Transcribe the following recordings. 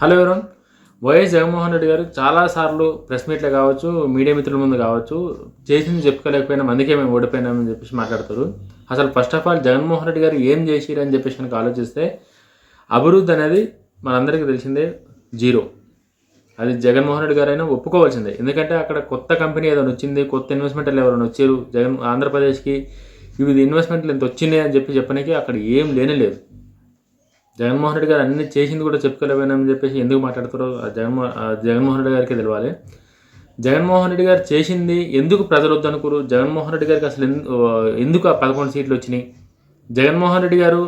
Hello ఎవరన్? YS Jaganmohan Reddy గారు చాలాసార్లు ప్రెస్ మీట్లో కావచ్చు మీడియా మిత్రుల ముందు కావచ్చు చేసింది చెప్పుకోలేకపోయినాం అందుకే మేము ఓడిపోయినామని చెప్పేసి మాట్లాడతారు. అసలు first of all Jaganmohan Reddy garu ఏం చేసిరు అని చెప్పేసి మనకు ఆలోచిస్తే అభివృద్ధి అనేది మనందరికీ తెలిసిందే జీరో. అది జగన్మోహన్ రెడ్డి గారైనా ఒప్పుకోవాల్సిందే. ఎందుకంటే అక్కడ కొత్త కంపెనీ ఏదైనా వచ్చింది కొత్త ఇన్వెస్ట్మెంట్లు ఎవరైనా వచ్చారు జగన్ ఆంధ్రప్రదేశ్కి వివిధ ఇన్వెస్ట్మెంట్లు ఎంత వచ్చినాయి అని చెప్పి చెప్పడానికి అక్కడ ఏం లేనే లేదు. జగన్మోహన్ రెడ్డి గారు అన్ని చేసింది కూడా చెప్పుకోలేకపోయినామని చెప్పేసి ఎందుకు మాట్లాడతారో జగన్మో జగన్మోహన్ రెడ్డి గారికి తెలియాలి జగన్మోహన్ రెడ్డి గారు చేసింది ఎందుకు ప్రజలు వద్దనుకోరు? జగన్మోహన్ రెడ్డి గారికి అసలు ఎందు- ఎందుకు ఆ పదకొండు సీట్లు వచ్చినాయి? జగన్మోహన్ రెడ్డి గారు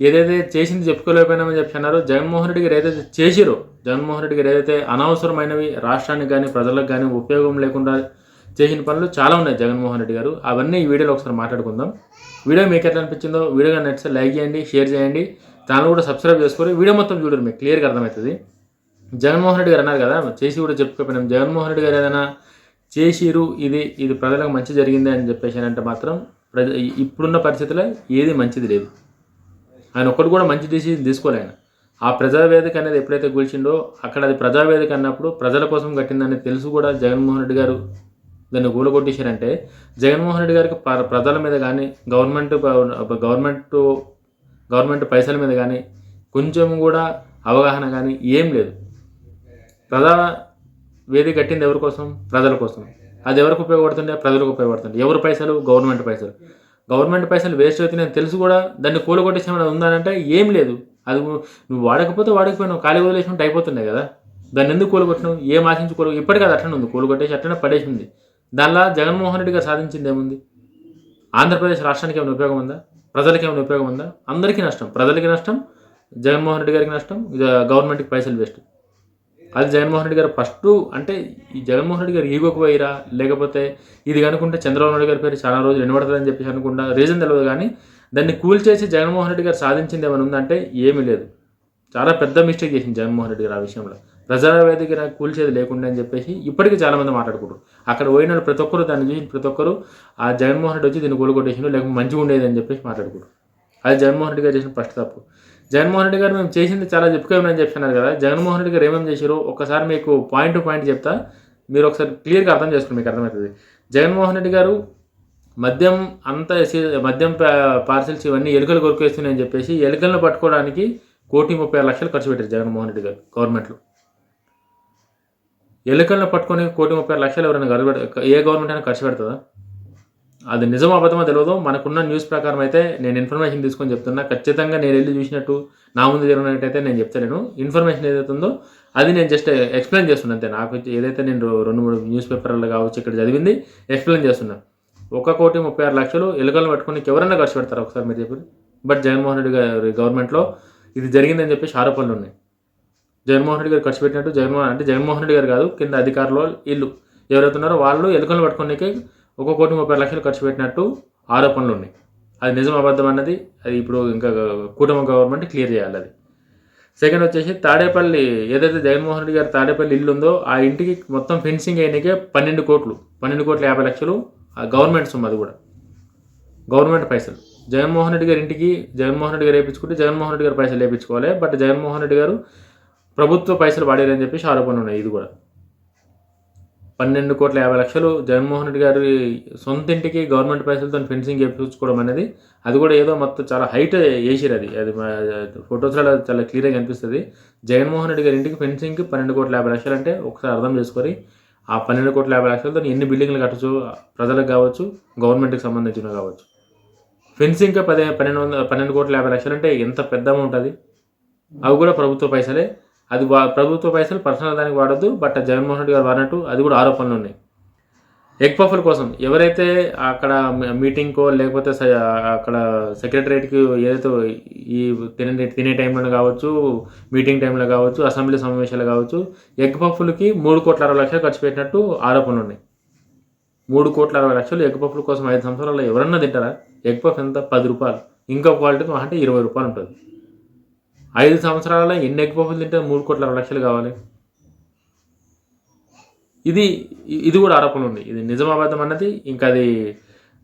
ఏదైతే చేసింది చెప్పుకోలేకపోయినామని చెప్పి అన్నారు జగన్మోహన్ రెడ్డి గారు ఏదైతే చేసిరో జగన్మోహన్ రెడ్డి గారు ఏదైతే అనవసరమైనవి రాష్ట్రానికి కానీ ప్రజలకు కానీ ఉపయోగం లేకుండా చేసిన పనులు చాలా ఉన్నాయి జగన్మోహన్ రెడ్డి గారు. అవన్నీ ఈ వీడియోలో ఒకసారి మాట్లాడుకుందాం. వీడియో మీకు ఎట్లా అనిపించిందో వీడియో కానీ నచ్చితే లైక్ చేయండి షేర్ చేయండి. ఛానల్ కూడా సబ్స్క్రైబ్ చేసుకొని వీడియో మొత్తం చూడరు మీకు క్లియర్గా అర్థమవుతుంది. జగన్మోహన్ రెడ్డి గారు అన్నారు కదా చేసి కూడా చెప్పుకోపోయినాం. జగన్మోహన్ రెడ్డి గారు ఏదైనా చేసిరు ఇది ఇది ప్రజలకు మంచి జరిగింది అని చెప్పేసి అంటే మాత్రం ప్రజ ఇప్పుడున్న పరిస్థితుల్లో ఏది మంచిది లేదు. ఆయన ఒక్కటి కూడా మంచి డిసిజన్ తీసుకోలే ఆ ప్రజావేదిక అనేది ఎప్పుడైతే గెలిచిండో అక్కడ అది ప్రజావేదిక అన్నప్పుడు ప్రజల కోసం కట్టిందని తెలుసు కూడా జగన్మోహన్ రెడ్డి గారు. దాన్ని గూలగొట్టేశారంటే జగన్మోహన్ రెడ్డి గారికి ప- ప్రజల మీద కానీ గవర్నమెంట్ గవర్నమెంట్ గవర్నమెంట్ పైసల మీద కానీ కొంచెం కూడా అవగాహన కానీ ఏం లేదు. ప్రధాన వేది కట్టింది ఎవరి కోసం? ప్రజల కోసం. అది ఎవరికి ఉపయోగపడుతుండే ప్రజలకు ఉపయోగపడుతుంది. ఎవరి పైసలు? గవర్నమెంట్ పైసలు. గవర్నమెంట్ పైసలు వేస్ట్ అవుతున్నాయని తెలుసు కూడా దాన్ని కూలగొట్టేసేమైనా ఉందనంటే ఏం లేదు. అది నువ్వు- వాడకపోతే వాడకపోయినావు. ఖాళీ వదిలేసినట్టు అయిపోతుండే కదా. దాన్ని ఎందుకు కూలగొట్టినావు? ఏం ఆశించి కూల ఇప్పటికీ అది అట్లనే ఉంది. కూలగొట్టేసి అట్లనే పడేసింది. దానిలా జగన్మోహన్ రెడ్డి గారు సాధించింది ఏముంది? ఆంధ్రప్రదేశ్ రాష్ట్రానికి ఏమైనా ఉపయోగం ఉందా? ప్రజలకి ఏమైనా ఉపయోగం ఉందా? అందరికీ నష్టం. ప్రజలకి నష్టం జగన్మోహన్ రెడ్డి గారికి నష్టం ఇది గవర్నమెంట్కి పైసలు వేస్ట్. అది జగన్మోహన్ రెడ్డి గారు ఫస్ట్ అంటే ఈ జగన్మోహన్ రెడ్డి గారు ఈగోకు పోయిరా? లేకపోతే ఇది కనుకుంటే చంద్రబాబు నాయుడు గారి పేరు చాలా రోజులు వినబడుతుందని చెప్పేసి అనుకుంటా రీజన్ తెలియదు కానీ దాన్ని కూల్ చేసి జగన్మోహన్ రెడ్డి గారు సాధించింది ఏమైనా ఉందంటే ఏమీ లేదు. చాలా పెద్ద మిస్టేక్ చేసింది జగన్మోహన్ రెడ్డి గారు ఆ విషయంలో. ప్రజావేదిక కూల్చేది లేకుండా అని చెప్పేసి ఇప్పటికీ చాలామంది మాట్లాడుకుంటారు. అక్కడ పోయిన వాళ్ళు ప్రతి ఒక్కరు దాన్ని చూసి ప్రతి ఒక్కరు ఆ జగన్మోహన్ రెడ్డి వచ్చి దీన్ని కూలగొట్టేసిండు లేకపోతే మంచిగా ఉండేది అని చెప్పేసి మాట్లాడుకుంటారు. అది జగన్మోహన్ రెడ్డి గారు చేసిన ఫస్ట్ తప్పు. జగన్మోహన్ రెడ్డి గారు మేము చేసింది చాలా చెప్పుకోమని చెప్తున్నారు కదా జగన్మోహన్ రెడ్డి గారు ఏమేమి చేశారో ఒకసారి మీకు పాయింట్ టు పాయింట్ చెప్తా. మీరు ఒకసారి క్లియర్గా అర్థం చేసుకుని మీకు అర్థమవుతుంది. జగన్మోహన్ రెడ్డి గారు మద్యం అంతా మద్యం పార్సిల్స్ ఇవన్నీ ఎలుకలు కొరికేస్తున్నాయని చెప్పేసి ఎలుకలను పట్టుకోవడానికి కోటి ముప్పై లక్షలు ఖర్చు పెట్టారు జగన్మోహన్ రెడ్డి గారు గవర్నమెంట్లో. ఎలుకలను పట్టుకొని కోటి ముప్పై లక్షలు ఎవరైనా ఖర్చు పెడ- ఏ గవర్నమెంట్ అయినా ఖర్చు పెడుతుందా? అది నిజం అబద్ధమో తెలియదు మనకున్న న్యూస్ ప్రకారం అయితే నేను ఇన్ఫర్మేషన్ తీసుకొని చెప్తున్నా. ఖచ్చితంగా నేను వెళ్ళి చూసినట్టు నా ముందు జరిగినట్టయితే నేను చెప్తాను ఇన్ఫర్మేషన్ ఏదైతే ఉందో అది నేను జస్ట్ ఎక్స్ప్లెయిన్ చేస్తున్నా అంతే. నాకు ఏదైతే నేను రెండు మూడు న్యూస్ పేపర్లు కావచ్చు ఇక్కడ చదివింది ఎక్స్ప్లెయిన్ చేస్తున్నా. ఒక కోటి ముప్పై ఆరు లక్షలు ఎలుకలను పట్టుకొని ఎవరైనా ఖర్చు పెడతారు? ఒకసారి మీరు చెప్పి బట్ జగన్మోహన్ రెడ్డి గారి గవర్నమెంట్లో ఇది జరిగిందని చెప్పేసి ఆరోపణలు ఉన్నాయి. జగన్మోహన్ రెడ్డి గారు ఖర్చు పెట్టినట్టు జగన్మోహన్ అంటే జగన్మోహన్ రెడ్డి గారు కాదు కింద అధికారులు వీళ్ళు. ఎవరైతే ఉన్నారో వాళ్ళు ఎలుకలు పట్టుకునేకి ఒక కోటి ముప్పై లక్షలు ఖర్చు పెట్టినట్టు ఆరోపణలు ఉన్నాయి. అది నిజం అబద్ధం అన్నది అది ఇప్పుడు ఇంకా కూటమి గవర్నమెంట్ క్లియర్ చేయాలి అది. సెకండ్ వచ్చేసి తాడేపల్లి ఏదైతే జగన్మోహన్ రెడ్డి గారు తాడేపల్లి ఇల్లు ఉందో ఆ ఇంటికి మొత్తం ఫెన్సింగ్ అయినకే పన్నెండు కోట్లు పన్నెండు కోట్ల యాభై లక్షలు ఆ గవర్నమెంట్ సొమ్ము అది కూడా. గవర్నమెంట్ పైసలు. జగన్మోహన్ రెడ్డి గారి ఇంటికి జగన్మోహన్ రెడ్డి గారు వేయించుకుంటే జగన్మోహన్ రెడ్డి గారు పైసలు వేయించుకోవాలి బట్ జగన్మోహన్ రెడ్డి గారు ప్రభుత్వ పైసలు వాడారని చెప్పేసి ఆరోపణలు ఉన్నాయి. ఇది కూడా. పన్నెండు కోట్ల యాభై లక్షలు జగన్మోహన్ రెడ్డి గారి సొంత ఇంటికి గవర్నమెంట్ పైసలతో ఫెన్సింగ్ చేయించుకోవడం అనేది అది కూడా ఏదో మొత్తం చాలా హైట్ వేసిరు అది. అది ఫొటోస్లో చాలా క్లియర్గా కనిపిస్తుంది. జగన్మోహన్ రెడ్డి గారి ఇంటికి ఫెన్సింగ్కి పన్నెండు కోట్ల యాభై లక్షలు అంటే ఒకసారి అర్థం చేసుకొని ఆ పన్నెండు కోట్ల యాభై లక్షలతో ఎన్ని బిల్డింగ్లు కట్టచ్చు ప్రజలకు కావచ్చు గవర్నమెంట్కి సంబంధించినవి కావచ్చు. ఫెన్సింగ్కి పదే పన్నెండు వందల పన్నెండు కోట్ల యాభై లక్షలు అంటే ఎంత పెద్ద అమౌంట్ అది? అవి కూడా ప్రభుత్వ పైసలే. అది వా ప్రభుత్వ పైసలు పర్సనల్ దానికి వాడద్దు బట్ జగన్మోహన్ రెడ్డి గారు వాడినట్టు అది కూడా ఆరోపణలు ఉన్నాయి. ఎగ్ పఫ్ల కోసం ఎవరైతే అక్కడ మీటింగ్కో లేకపోతే స- అక్కడ సెక్రటరేట్కి ఏదైతే ఈ తినే తినే టైంలో కావచ్చు మీటింగ్ టైంలో కావచ్చు అసెంబ్లీ సమావేశాలు కావచ్చు ఎగ్ పఫ్లకి మూడు కోట్ల అరవై లక్షలు ఖర్చు పెట్టినట్టు ఆరోపణలు ఉన్నాయి. మూడు కోట్ల అరవై లక్షలు ఎగ్ పఫ్ల కోసం ఐదు సంవత్సరాల్లో ఎవరన్నా తింటారా? ఎగ్ పఫ్ ఎంత? పది రూపాయలు. ఇంకో క్వాలిటీ అంటే ఇరవై రూపాయలు ఉంటుంది. ఐదు సంవత్సరాలలో ఎన్ని ఎగ్ పఫ్లు తింటే మూడు కోట్ల అరవై లక్షలు కావాలి? ఇది ఇది కూడా ఆరోపణలు ఉంది ఇది నిజం అన్నది ఇంకా అది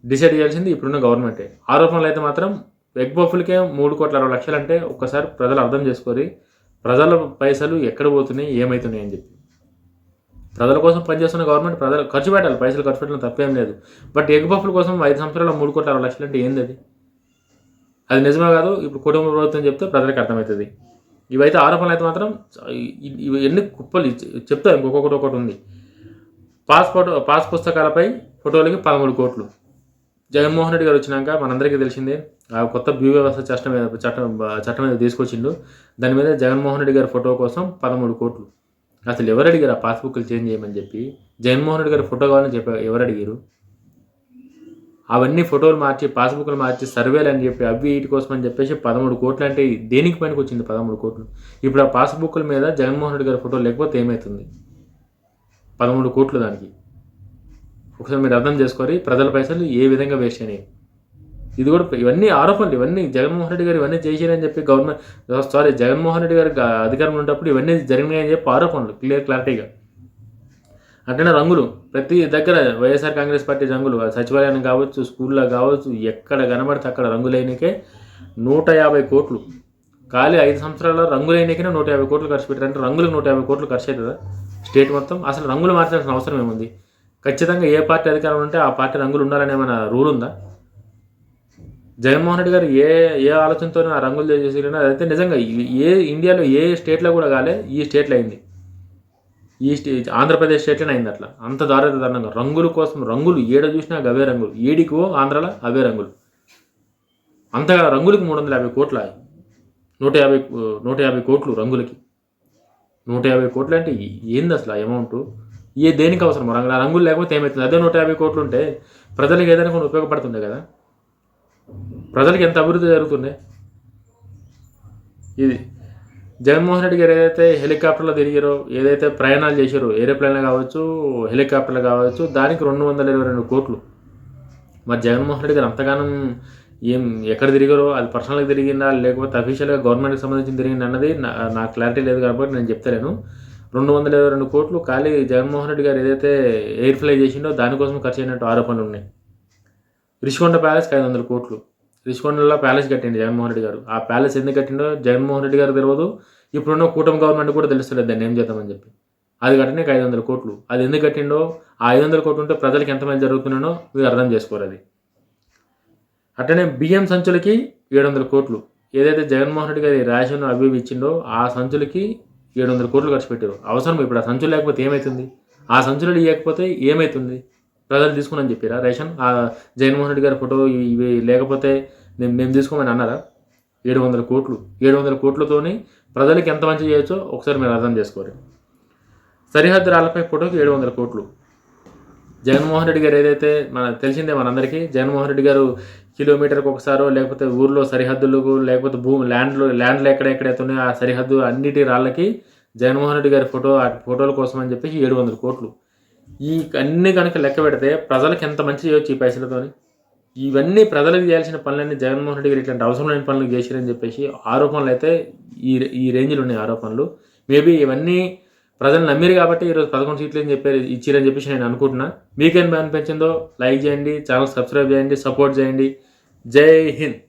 డిసైడ్ చేయాల్సింది ఇప్పుడున్న గవర్నమెంటే. ఆరోపణలు అయితే మాత్రం ఎగ్ పఫ్లకే మూడు కోట్ల అరవై లక్షలు అంటే ఒక్కసారి ప్రజలు అర్థం చేసుకోరి ప్రజల పైసలు ఎక్కడ పోతున్నాయి ఏమవుతున్నాయి అని చెప్పి. ప్రజల కోసం పనిచేస్తున్న గవర్నమెంట్ ప్రజలు ఖర్చు పెట్టాలి. పైసలు ఖర్చు పెట్టడం తప్పేం లేదు. బట్ ఎగ్ పఫ్ల కోసం ఐదు సంవత్సరాల మూడు కోట్ల అరవై లక్షలు అంటే ఏంది అది? అది నిజమే కాదు ఇప్పుడు కుటుంబ ప్రభుత్వం చెప్తే ప్రజలకు అర్థమవుతుంది. ఇవైతే ఆరోపణలు అయితే మాత్రం ఇవి ఎన్ని కుప్పలు ఇచ్చి- చెప్తా ఇంకొకటి ఒకటి ఉంది. పాస్పోర్ట్ పాస్ పుస్తకాలపై ఫోటోలకి పదమూడు కోట్లు. జగన్మోహన్ రెడ్డి గారు వచ్చినాక మనందరికీ తెలిసిందే ఆ కొత్త వ్యూ వ్యవస్థ చట్టం మీద చట్టం చట్టం మీద తీసుకొచ్చిండు. దాని మీద జగన్మోహన్ రెడ్డి గారి ఫోటో కోసం పదమూడు కోట్లు. అసలు ఎవరు అడిగారు ఆ పాస్బుక్లు చేంజ్ చేయమని చెప్పి? జగన్మోహన్ రెడ్డి గారి ఫోటో కావాలని చెప్పారు ఎవరు అడిగారు? అవన్నీ ఫోటోలు మార్చి పాస్బుక్లు మార్చి సర్వేలు అని చెప్పి అవి వీటి కోసం అని చెప్పేసి పదమూడు కోట్లు అంటే దేనికి పనికి వచ్చింది పదమూడు కోట్లు? ఇప్పుడు ఆ పాస్బుక్ల మీద జగన్మోహన్ రెడ్డి గారి ఫోటో లేకపోతే ఏమవుతుంది పదమూడు కోట్లు దానికి. ఒకసారి మీరు అర్థం చేసుకొని ప్రజల పైసలు ఏ విధంగా వేస్ట్ అయినాయి? ఇది కూడా ఇవన్నీ ఆరోపణలు ఇవన్నీ జగన్మోహన్ రెడ్డి గారు ఇవన్నీ చేశారని చెప్పి గవర్నమెంట్ సారీ జగన్మోహన్ రెడ్డి గారు అధికారంలో ఉన్నప్పుడు ఇవన్నీ జరిగినాయని చెప్పి ఆరోపణలు క్లియర్ క్లారిటీగా. అట్లనే రంగులు. ప్రతి దగ్గర వైఎస్ఆర్ కాంగ్రెస్ పార్టీ రంగులు. సచివాలయం కావచ్చు స్కూల్లో కావచ్చు ఎక్కడ కనబడితే అక్కడ రంగులైనకే నూట యాభై కోట్లు. ఖాళీ ఐదు సంవత్సరాల రంగులైనకే నూట యాభై కోట్లు ఖర్చు పెట్టారంటే రంగులకు నూట యాభై కోట్లు ఖర్చు అవుతుందా? స్టేట్ మొత్తం. అసలు రంగులు మార్చాల్సిన అవసరం ఏముంది? ఖచ్చితంగా ఏ పార్టీ అధికారం ఉంటే ఆ పార్టీ రంగులు ఉండాలని ఏమైనా రూల్ ఉందా? జగన్మోహన్ రెడ్డి గారు ఏ ఏ ఆలోచనతో ఆ రంగులు చేసేసినా అదైతే నిజంగా ఏ ఇండియాలో ఏ స్టేట్లో కూడా కాలే ఈ స్టేట్లో అయింది. ఈ స్టే ఆంధ్రప్రదేశ్ స్టేట్లోనే అయింది అట్లా. అంత దారుణంగా రంగుల కోసం రంగులు. ఏడ చూసినా అవే రంగులు. ఏడికో ఆంధ్రాలో అవే రంగులు. అంతగా రంగులకి మూడు వందల యాభై కోట్ల? నూట యాభై నూట యాభై కోట్లు రంగులకి. నూట యాభై కోట్లు అంటే ఏంది అసలు ఆ అమౌంట్ ఏ దేనికి అవసరం? రంగులు ఆ రంగులు లేకపోతే ఏమవుతుంది అదే నూట యాభై కోట్లు ఉంటే ప్రజలకు ఏదైనా కొన్ని ఉపయోగపడుతుండే కదా? ప్రజలకు ఎంత అభివృద్ధి జరుగుతుండే? ఇది జగన్మోహన్ రెడ్డి గారు ఏదైతే హెలికాప్టర్లో తిరిగారో ఏదైతే ప్రయాణాలు చేశారో ఏరోప్లేన్లు కావచ్చు హెలికాప్టర్లు కావచ్చు దానికి రెండు వందల ఇరవై రెండు కోట్లు. మరి జగన్మోహన్ రెడ్డి గారు అంతగానం ఏం ఎక్కడ తిరిగారో అది పర్సనల్గా తిరిగిందా లేకపోతే అఫీషియల్గా గవర్నమెంట్కి సంబంధించి తిరిగింది అన్నది నా నాకు క్లారిటీ లేదు కాబట్టి నేను చెప్తలేను. రెండు వందల ఇరవై రెండు కోట్లు ఖాళీ జగన్మోహన్ రెడ్డి గారు ఏదైతే ఎయిర్ ఫ్లై చేసిండో దానికోసం ఖర్చు అయినట్టు ఆరోపణలు ఉన్నాయి. రిషికొండ ప్యాలెస్కి ఐదు వందల కోట్లు. రిషికొండలో ప్యాలెస్ కట్టిండు జగన్మోహన్ రెడ్డి గారు. ఆ ప్యాలెస్ ఎందుకు కట్టిండో జగన్మోహన్ రెడ్డి గారు తెలియదు ఇప్పుడున్న కూటమి గవర్నమెంట్ కూడా తెలుస్తలేదు దాన్ని ఏం చేద్దామని చెప్పి. అది కట్టినాక ఐదు వందల కోట్లు. అది ఎందుకు కట్టిండో ఆ ఐదు వందల కోట్లు ఉంటే ప్రజలకు ఎంతమంది జరుగుతున్నానో మీరు అర్థం చేసుకోరు అది. అట్లనే బియ్యం సంచులకి ఏడు వందల కోట్లు. ఏదైతే జగన్మోహన్ రెడ్డి గారి రేషన్ అవి ఇవి ఇచ్చిండో ఆ సంచులకి ఏడు వందల కోట్లు ఖర్చు పెట్టారు. అవసరం ఇప్పుడు ఆ సంచులు లేకపోతే ఏమవుతుంది ఆ సంచులు ఇవ్వకపోతే ఏమవుతుంది ప్రజలు తీసుకుని చెప్పారా రేషన్? ఆ జగన్మోహన్ రెడ్డి గారి ఫోటో ఇవి ఇవి లేకపోతే మేము మేము తీసుకోమని అన్నారా? ఏడు వందల కోట్లు. ఏడు వందల కోట్లతోని ప్రజలకు ఎంత మంచి చేయొచ్చో ఒకసారి మీరు అర్థం చేసుకోరు. సరిహద్దు రాళ్ళపై ఫోటోకి ఏడు వందల కోట్లు. జగన్మోహన్ రెడ్డి గారు ఏదైతే మన తెలిసిందే మనందరికీ జగన్మోహన్ రెడ్డి గారు కిలోమీటర్కి ఒకసారో లేకపోతే ఊర్లో సరిహద్దులకు లేకపోతే భూమి ల్యాండ్లు ల్యాండ్లు ఎక్కడెక్కడైతే ఉన్నాయో ఆ సరిహద్దు అన్నిటి రాళ్ళకి జగన్మోహన్ రెడ్డి గారి ఫోటో ఆ ఫోటోల కోసం అని చెప్పేసి ఏడు వందల కోట్లు. ఈ అన్ని కనుక లెక్క పెడితే ప్రజలకు ఎంత మంచి చేయొచ్చు ఈ పైసలతోని? ఇవన్నీ ప్రజలకు చేయాల్సిన పనులన్నీ జగన్మోహన్ రెడ్డి గారు ఇట్లాంటి అవసరం లేని పనులు చేశారని చెప్పేసి ఆరోపణలు అయితే ఈ ఈ రేంజ్లో ఉన్నాయి ఆరోపణలు మేబీ ఇవన్నీ ప్రజలు నమ్మిరు కాబట్టి ఈరోజు పదకొండు సీట్లు అని చెప్పారు ఇచ్చిరని చెప్పేసి నేను అనుకుంటున్నా. మీకేం అనిపించిందో లైక్ చేయండి ఛానల్ సబ్స్క్రైబ్ చేయండి సపోర్ట్ చేయండి. జై హింద్.